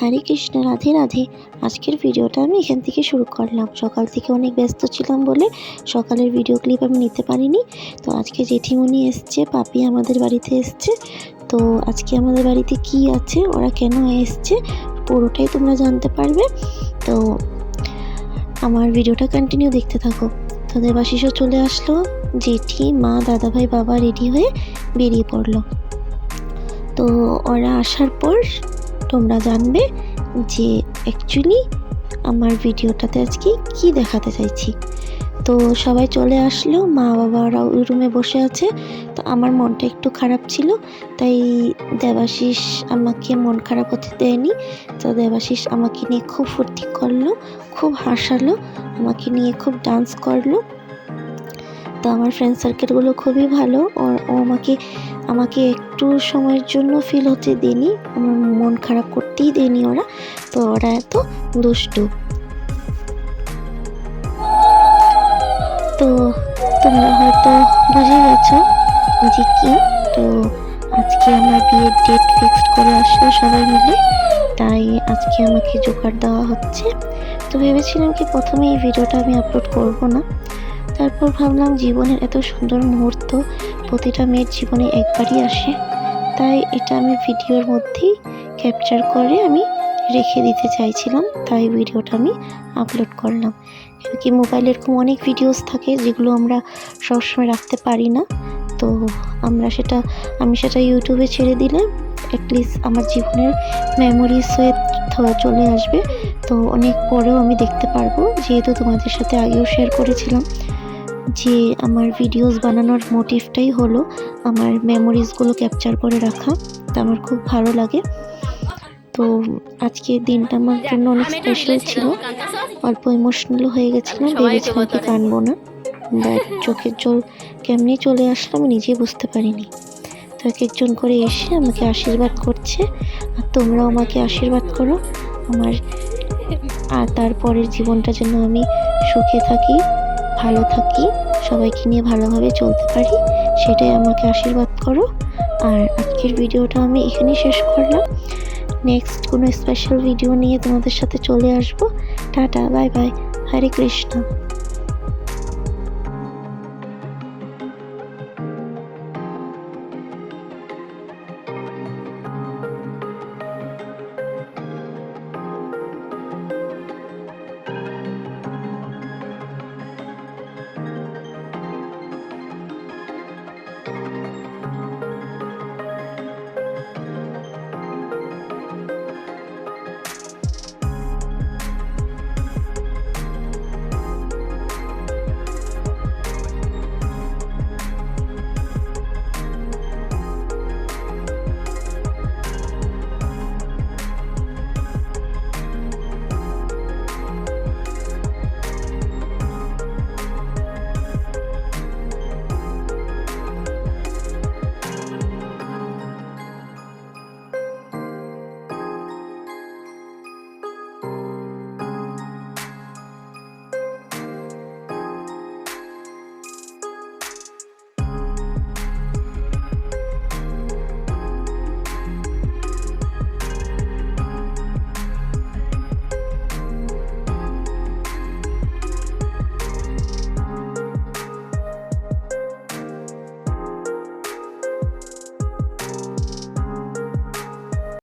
হরে কৃষ্ণ, রাধে রাধে। আজকের ভিডিওটা আমি এখান থেকে শুরু করলাম। সকাল থেকে অনেক ব্যস্ত ছিলাম বলে সকালের ভিডিও ক্লিপ আমি নিতে পারিনি। তো আজকে জেঠিমণি এসছে, পাপি আমাদের বাড়িতে এসছে। তো আজকে আমাদের বাড়িতে কি আছে, ওরা কেন এসছে, পুরোটাই তোমরা জানতে পারবে। তো আমার ভিডিওটা কন্টিনিউ দেখতে থাকো। তো দেবাশিসও চলে আসলো। জেঠি, মা, দাদাভাই, বাবা রেডি হয়ে বেরিয়ে পড়ল। তো ওরা আসার পর তোমরা জানবে যে অ্যাকচুয়ালি আমার ভিডিওটাতে আজকে কি দেখাতে চাইছি। তো সবাই চলে আসলো, মা বাবারা ওই রুমে বসে আছে। তো আমার মনটা একটু খারাপ ছিল, তাই দেবাশিস আমাকে মন খারাপ হতে দেয়নি। তো দেবাশিস আমাকে নিয়ে খুব ফুর্তি করল, খুব হাসালো, আমাকে নিয়ে খুব ডান্স করল। তো আমার ফ্রেন্ড সার্কেলগুলো খুবই ভালো। ওর, ও আমাকে আমাকে একটু সময়ের জন্য ফিল হতে দেয়নি। আমার মন খারাপ করতেই দেয়নি ওরা। তো ওরা এত দুষ্টু। তো তোমরা হয়তো বুঝে গেছো যে কি। তো আজকে আমার বিয়ের ডেট ফিক্সড করে আসলো সবাই মিলে। তাই আজকে আমাকে জোগাড় দেওয়া হচ্ছে। তো ভেবেছিলাম কি প্রথমে এই ভিডিওটা আমি আপলোড করব না। তারপর ভাবলাম জীবনের এত সুন্দর মুহূর্ত প্রতিটা মেয়ের জীবনে একবারই আসে। তাই এটা আমি ভিডিওর মধ্যেই ক্যাপচার করে আমি রেখে দিতে চাইছিলাম, তাই ভিডিওটা আমি আপলোড করলাম। কি মোবাইলে এরকম অনেক ভিডিওস থাকে যেগুলো আমরা সবসময় রাখতে পারি না। তো আমরা সেটা, আমি সেটা ইউটিউবে ছেড়ে দিলে অ্যাটলিস্ট আমার জীবনের মেমোরিজ হয়ে চলে আসবে। তো অনেক পরেও আমি দেখতে পারব, যেহেতু তোমাদের সাথে আগেও শেয়ার করেছিলাম। যে আমার ভিডিওস বানানোর মোটিভটাই হলো আমার মেমোরিজগুলো ক্যাপচার করে রাখা। তা আমার খুব ভালো লাগে। তো আজকের দিনটা আমার জন্য অনেক স্পেশাল ছিল। অল্প ইমোশনাল হয়ে গেছিলাম ভেবেছিলাম কি কানবো না। বাট চোখের জল কেমনি চলে আসলো আমি নিজেই বুঝতে পারিনি। তো এক একজন করে এসে আমাকে আশীর্বাদ করছে আর তোমরাও আমাকে আশীর্বাদ করো। আমার আর তারপরের জীবনটা যেন আমি সুখে থাকি। ভালো থাকি, সবাইকে নিয়ে ভালোভাবে চলতে পারি, সেটাই আমাকে আশীর্বাদ করো। আর আজকের ভিডিওটা আমি এখানেই শেষ করলাম। নেক্সট কোনো স্পেশাল ভিডিও নিয়ে তোমাদের সাথে চলে আসব। Tata bye bye Hare Krishna.